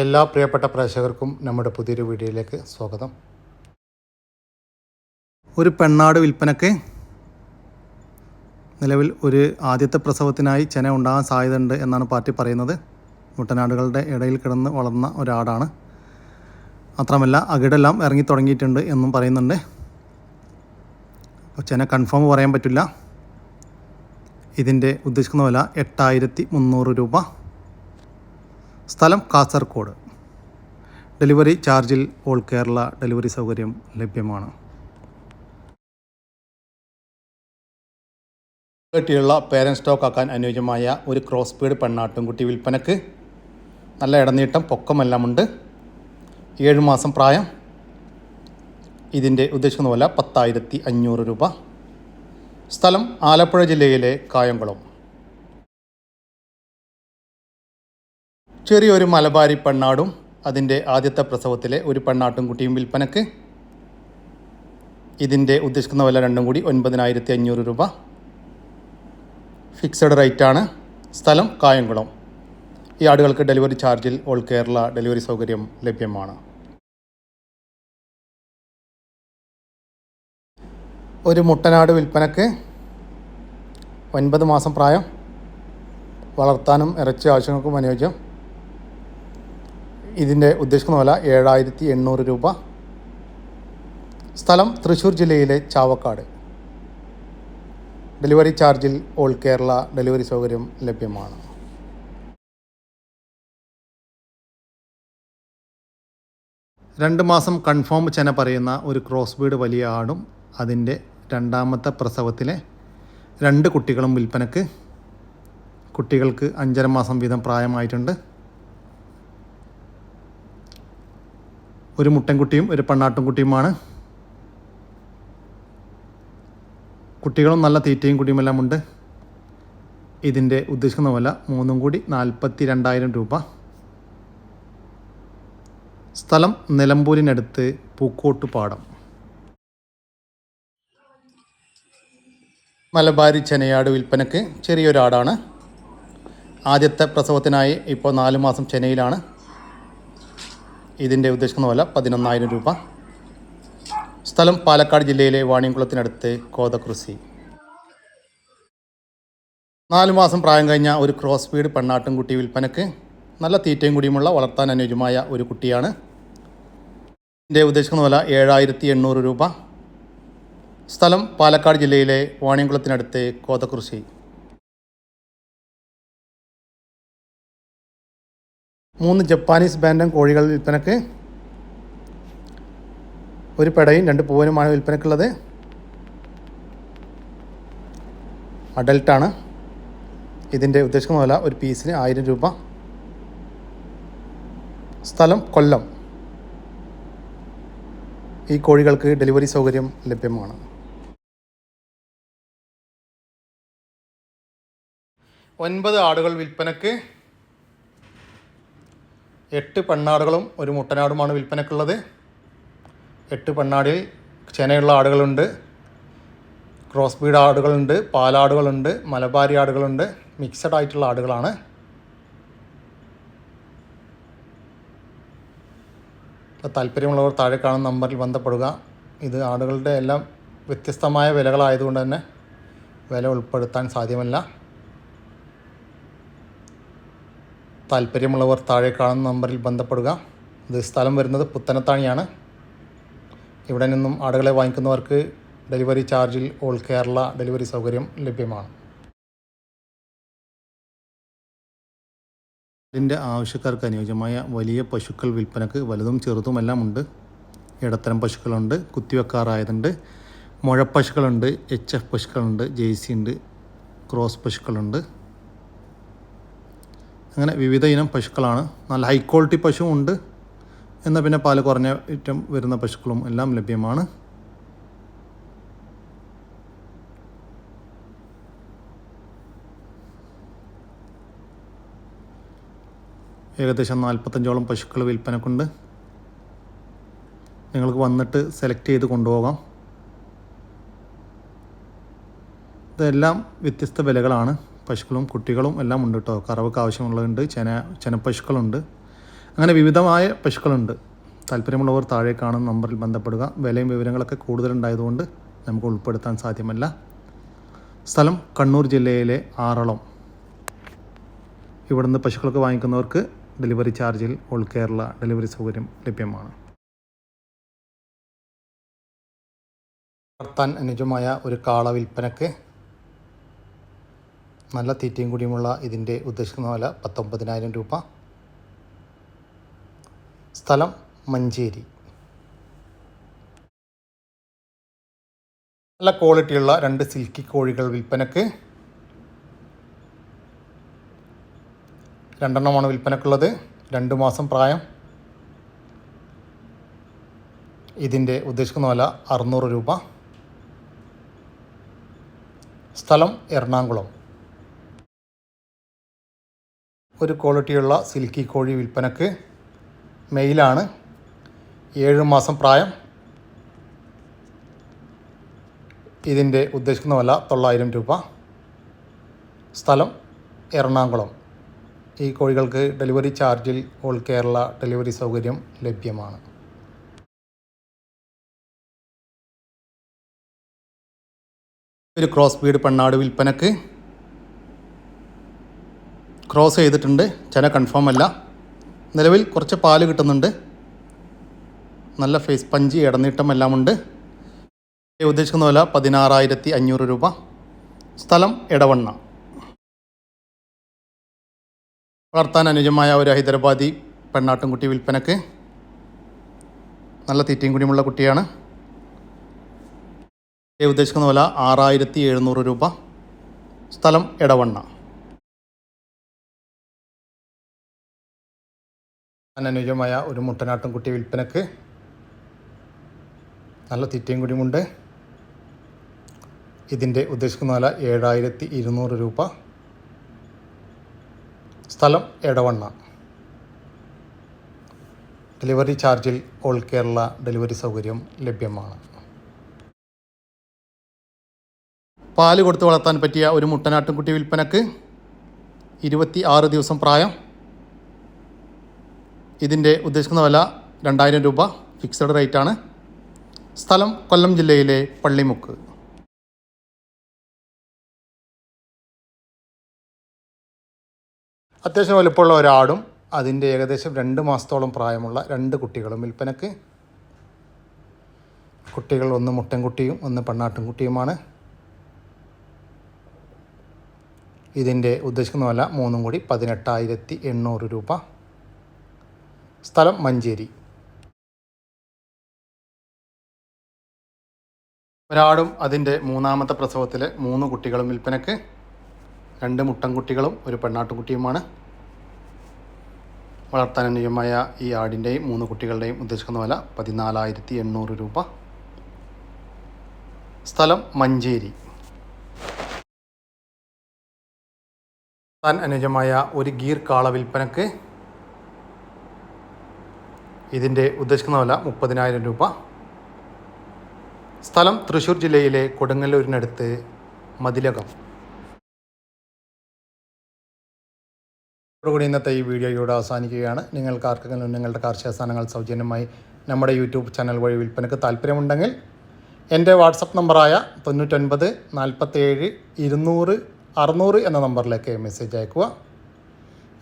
എല്ലാ പ്രിയപ്പെട്ട പ്രേക്ഷകർക്കും നമ്മുടെ പുതിയൊരു വീഡിയോയിലേക്ക് സ്വാഗതം. ഒരു പെണ്ണാട് വിൽപ്പനക്ക് നിലവിൽ ഒരു ആദ്യത്തെ പ്രസവത്തിനായി ചെന ഉണ്ടാകാൻ സാധ്യതയുണ്ട് എന്നാണ് പാർട്ടി പറയുന്നത്. മുട്ടനാടുകളുടെ ഇടയിൽ കിടന്ന് വളർന്ന ഒരാടാണ്. മാത്രമല്ല അകിടെല്ലാം ഇറങ്ങി തുടങ്ങിയിട്ടുണ്ട് എന്നും പറയുന്നുണ്ട്. അപ്പോൾ ചെന കൺഫേം പറയാൻ പറ്റില്ല. ഇതിന്റെ ഉദ്ദേശിക്കുന്ന വില എട്ടായിരത്തി മുന്നൂറ് രൂപ. സ്ഥലം കാസർഗോഡ് ഡെലിവറി ചാർജിൽ ഓൾ കേരള ഡെലിവറി സൗകര്യം ലഭ്യമാണ്. കെട്ടിയുള്ള പേരൻ സ്റ്റോക്ക് ആക്കാൻ അനുയോജ്യമായ ഒരു ക്രോസ് സ്പീഡ് പെണ്ണാട്ടുംകുട്ടി വിൽപ്പനക്ക് നല്ല ഇടനീട്ടം പൊക്കമെല്ലാമുണ്ട് ഏഴ് മാസം പ്രായം. ഇതിന്റെ ഉദ്ദേശിക്കുന്ന പോലെ പത്തായിരത്തി അഞ്ഞൂറ് രൂപ. സ്ഥലം ആലപ്പുഴ ജില്ലയിലെ കായംകുളം. ചെറിയൊരു മലബാരി പെണ്ണാടും അതിന്റെ ആദ്യത്തെ പ്രസവത്തിലെ ഒരു പെണ്ണാട്ടും കുട്ടിയും വിൽപ്പനക്ക്. ഇതിന്റെ ഉദ്ദേശിക്കുന്ന വില രണ്ടും കൂടി ഒൻപതിനായിരത്തി അഞ്ഞൂറ് രൂപ. ഫിക്സഡ് റേറ്റാണ്. സ്ഥലം കായംകുളം. ഈ ആടുകൾക്ക് ഡെലിവറി ചാർജിൽ ഓൾ കേരള ഡെലിവറി സൗകര്യം ലഭ്യമാണ്. ഒരു മുട്ടനാട് വിൽപ്പനക്ക് ഒൻപത് മാസം പ്രായം. വളർത്താനും ഇറച്ചി ആവശ്യങ്ങൾക്കും അനുയോജ്യം. ഇതിന്റെ ഉദ്ദേശിക്കുന്ന വില ഏഴായിരത്തി എണ്ണൂറ് രൂപ. സ്ഥലം തൃശ്ശൂർ ജില്ലയിലെ ചാവക്കാട്. ഡെലിവറി ചാർജിൽ ഓൾ കേരള ഡെലിവറി സൗകര്യം ലഭ്യമാണ്. രണ്ട് മാസം കൺഫേം ചെന പറയുന്ന ഒരു ക്രോസ് ബീഡ് വലിയ ആടും അതിന്റെ രണ്ടാമത്തെ പ്രസവത്തിലെ രണ്ട് കുട്ടികളും വിൽപ്പനക്ക്. കുട്ടികൾക്ക് അഞ്ചര മാസം വീതം പ്രായമായിട്ടുണ്ട്. ഒരു മുട്ടൻകുട്ടിയും ഒരു പെണ്ണാട്ടുംകുട്ടിയുമാണ്. കുട്ടികളും നല്ല തീറ്റയും കുടിയുമെല്ലാം ഉണ്ട്. ഇതിന്റെ ഉദ്ദേശിക്കുന്ന വില മൂന്നും കൂടി നാൽപ്പത്തി രണ്ടായിരം രൂപ. സ്ഥലം നിലമ്പൂരിനടുത്ത് പൂക്കോട്ടുപാടം. മലബാരി ചെനയാട് വിൽപ്പനക്ക് ചെറിയൊരാടാണ്. ആദ്യത്തെ പ്രസവത്തിനായി ഇപ്പോൾ നാല് മാസം ചെനയിലാണ്. ഇതിന്റെ ഉദ്ദേശിക്കുന്ന വില പതിനൊന്നായിരം രൂപ. സ്ഥലം പാലക്കാട് ജില്ലയിലെ വാണിയംകുളത്തിനടുത്ത് കോതകൃഷി നാല് മാസം പ്രായം കഴിഞ്ഞ ഒരു ക്രോസ് ഫീഡ് പെണ്ണാട്ടുംകുട്ടി വിൽപ്പനക്ക് നല്ല തീറ്റയും കുടിയുമുള്ള വളർത്താൻ അനുയോജ്യമായ ഒരു കുട്ടിയാണ്. ഇതിന്റെ ഉദ്ദേശിക്കുന്ന വില ഏഴായിരത്തി എണ്ണൂറ് രൂപ. സ്ഥലം പാലക്കാട് ജില്ലയിലെ വാണിയംകുളത്തിനടുത്ത് കോതകൃഷി മൂന്ന് ജപ്പാനീസ് ബാൻഡം കോഴികൾ വിൽപ്പനക്ക് ഒരു പെടയും രണ്ട് പൂവനുമാണ് വിൽപ്പനക്കുള്ളത്. അഡൽട്ടാണ്. ഇതിന്റെ ഉദ്ദേശിക്കുന്ന വില ഒരു പീസിന് ആയിരം രൂപ. സ്ഥലം കൊല്ലം. ഈ കോഴികൾക്ക് ഡെലിവറി സൗകര്യം ലഭ്യമാണ്. ഒൻപത് ആടുകൾ വിൽപ്പനക്ക് എട്ട് പെണ്ണാടുകളും ഒരു മുട്ടനാടുമാണ് വിൽപ്പനക്കുള്ളത്. എട്ട് പെണ്ണാടിൽ ചെനയുള്ള ആടുകളുണ്ട്. ക്രോസ് ബീഡ് ആടുകളുണ്ട് പാലാടുകളുണ്ട് മലബാരി ആടുകളുണ്ട് മിക്സഡ് ആയിട്ടുള്ള ആടുകളാണ്. അപ്പോൾ താല്പര്യമുള്ളവർ താഴെ കാണുന്ന നമ്പറിൽ ബന്ധപ്പെടുക. ഇത് ആടുകളുടെ എല്ലാം വ്യത്യസ്തമായ വിലകളായതുകൊണ്ട് തന്നെ വില ഉൾപ്പെടുത്താൻ സാധ്യമല്ല. താല്പര്യമുള്ളവർ താഴെ കാണുന്ന നമ്പറിൽ ബന്ധപ്പെടുക. ഇത് സ്ഥലം വരുന്നത് പുത്തനത്താണിയാണ്. ഇവിടെ നിന്നും ആടുകളെ വാങ്ങിക്കുന്നവർക്ക് ഡെലിവറി ചാർജിൽ ഓൾ കേരള ഡെലിവറി സൗകര്യം ലഭ്യമാണ്. ഇതിന്റെ ആവശ്യക്കാർക്ക് അനുയോജ്യമായ വലിയ പശുക്കൾ വിൽപ്പനക്ക് വലുതും ചെറുതുമെല്ലാം ഉണ്ട്. ഇടത്തരം പശുക്കളുണ്ട് കുത്തിവെക്കാറായതുണ്ട്. മുഴപ്പശുക്കളുണ്ട് എച്ച് എഫ് പശുക്കളുണ്ട് ജേഴ്സി ഉണ്ട് ക്രോസ് പശുക്കളുണ്ട്. അങ്ങനെ വിവിധ ഇനം പശുക്കളാണ്. നല്ല ഹൈ ക്വാളിറ്റി പശുവും ഉണ്ട്. എന്നാൽ പിന്നെ പാൽ കുറഞ്ഞ ഇറ്റം വരുന്ന പശുക്കളും എല്ലാം ലഭ്യമാണ്. ഏകദേശം നാൽപ്പത്തഞ്ചോളം പശുക്കൾ വിൽപ്പനക്കുണ്ട്. നിങ്ങൾക്ക് വന്നിട്ട് സെലക്ട് ചെയ്ത് കൊണ്ടുപോകാം. ഇതെല്ലാം വ്യത്യസ്ത വിലകളാണ്. പശുക്കളും കുട്ടികളും എല്ലാം ഉണ്ട് കേട്ടോ കറവക്ക് ആവശ്യമുള്ളതുണ്ട് ചെന ചെനപ്പശുക്കളുണ്ട്. അങ്ങനെ വിവിധമായ പശുക്കളുണ്ട്. താല്പര്യമുള്ളവർ താഴെ കാണുന്ന നമ്പറിൽ ബന്ധപ്പെടുക. വിലയും വിവരങ്ങളൊക്കെ കൂടുതലുണ്ടായതുകൊണ്ട് നമുക്ക് ഉൾപ്പെടുത്താൻ സാധ്യമല്ല. സ്ഥലം കണ്ണൂർ ജില്ലയിലെ ആറളം. ഇവിടുന്ന് പശുക്കൾക്ക് വാങ്ങിക്കുന്നവർക്ക് ഡെലിവറി ചാർജിൽ ഓൾ കേരള ഡെലിവറി സൗകര്യം ലഭ്യമാണ്. വളർത്താൻ അനുജമായ ഒരു കാള വിൽപ്പനക്ക് നല്ല തീറ്റയും കൂടിയുമുള്ള ഇതിന്റെ ഉദ്ദേശിക്കുന്ന വില പത്തൊമ്പതിനായിരം രൂപ. സ്ഥലം മഞ്ചേരി. നല്ല ക്വാളിറ്റിയുള്ള രണ്ട് സിൽക്കി കോഴികൾ വിൽപ്പനക്ക്. രണ്ടെണ്ണമാണ് വിൽപ്പനക്കുള്ളത്. രണ്ട് മാസം പ്രായം. ഇതിന്റെ ഉദ്ദേശിക്കുന്ന വില അറുന്നൂറ് രൂപ. സ്ഥലം എറണാകുളം. ഒരു ക്വാളിറ്റിയുള്ള സിൽക്കി കോഴി വിൽപ്പനക്ക് മെയിലാണ്. ഏഴ് മാസം പ്രായം. ഇതിന്റെ ഉദ്ദേശിക്കുന്ന വില തൊള്ളായിരം രൂപ. സ്ഥലം എറണാകുളം. ഈ കോഴികൾക്ക് ഡെലിവറി ചാർജിൽ ഓൾ കേരള ഡെലിവറി സൗകര്യം ലഭ്യമാണ്. ഒരു ക്രോസ് ബീഡ് പെണ്ണാട് വിൽപ്പനക്ക് ക്രോസ് ചെയ്തിട്ടുണ്ട്. ചെന കൺഫേം അല്ല. നിലവിൽ കുറച്ച് പാൽ കിട്ടുന്നുണ്ട്. നല്ല ഫേസ് പഞ്ചി ഇടനീട്ടം എല്ലാം ഉണ്ട്. ഉദ്ദേശിക്കുന്ന വില പതിനാറായിരത്തി അഞ്ഞൂറ് രൂപ. സ്ഥലം ഇടവണ്ണ വളർത്താൻ അനുജമായ ഒരു ഹൈദരാബാദി പെണ്ണാട്ടുംകുട്ടി വിൽപ്പനക്ക്. നല്ല തീറ്റയും കുടിയുമുള്ള കുട്ടിയാണ്. ഉദ്ദേശിക്കുന്ന വില ആറായിരത്തി എഴുന്നൂറ് രൂപ. സ്ഥലം ഇടവണ്ണ അനുയോജ്യമായ ഒരു മുട്ടനാട്ടും കുട്ടി വിൽപ്പനക്ക് നല്ല തീറ്റയും കൂടിയുമുണ്ട് ഇതിന്റെ ഉദ്ദേശിക്കുന്ന വില ഏഴായിരത്തി ഇരുന്നൂറ് രൂപ. സ്ഥലം എടവണ്ണ. ഡെലിവറി ചാർജിൽ ഓൾ കേരള ഡെലിവറി സൗകര്യം ലഭ്യമാണ്. പാൽ കൊടുത്ത് വളർത്താൻ പറ്റിയ ഒരു മുട്ടനാട്ടുംകുട്ടി വിൽപ്പനക്ക് ഇരുപത്തി ആറ് ദിവസം പ്രായം. ഇതിന്റെ ഉദ്ദേശിക്കുന്ന വില രണ്ടായിരം രൂപ. ഫിക്സഡ് റേറ്റ് ആണ്. സ്ഥലം കൊല്ലം ജില്ലയിലെ പള്ളിമുക്ക്. അത്യാവശ്യം വലുപ്പമുള്ള ഒരാടും അതിന്റെ ഏകദേശം രണ്ട് മാസത്തോളം പ്രായമുള്ള രണ്ട് കുട്ടികളും വിൽപ്പനക്ക്. കുട്ടികൾ ഒന്ന് മുട്ടൻകുട്ടിയും ഒന്ന് പെണ്ണാട്ടുംകുട്ടിയുമാണ്. ഇതിന്റെ ഉദ്ദേശിക്കുന്ന വില മൂന്നും കൂടി പതിനെട്ടായിരത്തി എണ്ണൂറ് രൂപ. സ്ഥലം മഞ്ചേരി. ഒരാടും അതിന്റെ മൂന്നാമത്തെ പ്രസവത്തിലെ മൂന്ന് കുട്ടികളും വിൽപ്പനക്ക് രണ്ട് മുട്ടൻകുട്ടികളും ഒരു പെണ്ണാട്ടുകുട്ടിയുമാണ്. വളർത്താൻ അനുയോജ്യമായ ഈ ആടിന്റെയും മൂന്ന് കുട്ടികളുടെയും ഉദ്ദേശിക്കുന്ന വില പതിനാലായിരത്തി എണ്ണൂറ് രൂപ. സ്ഥലം മഞ്ചേരി. താൻ അനുയോജ്യമായ ഒരു ഗീർ കാള വിൽപ്പനക്ക് ഇതിന്റെ ഉദ്ദേശിക്കുന്ന വില മുപ്പതിനായിരം രൂപ. സ്ഥലം തൃശ്ശൂർ ജില്ലയിലെ കൊടുങ്ങല്ലൂരിനടുത്ത് മതിലകം. കൂടി ഇന്നത്തെ ഈ വീഡിയോ ഇവിടെ അവസാനിക്കുകയാണ്. നിങ്ങൾക്ക് ആർക്കെങ്കിലും നിങ്ങളുടെ കാർഷിക സാധനങ്ങൾ സൗജന്യമായി നമ്മുടെ യൂട്യൂബ് ചാനൽ വഴി വിൽപ്പനക്ക് താല്പര്യമുണ്ടെങ്കിൽ എന്റെ വാട്സപ്പ് നമ്പറായ തൊണ്ണൂറ്റൊൻപത് നാൽപ്പത്തേഴ് ഇരുന്നൂറ് അറുന്നൂറ് എന്ന നമ്പറിലേക്ക് മെസ്സേജ് അയക്കുക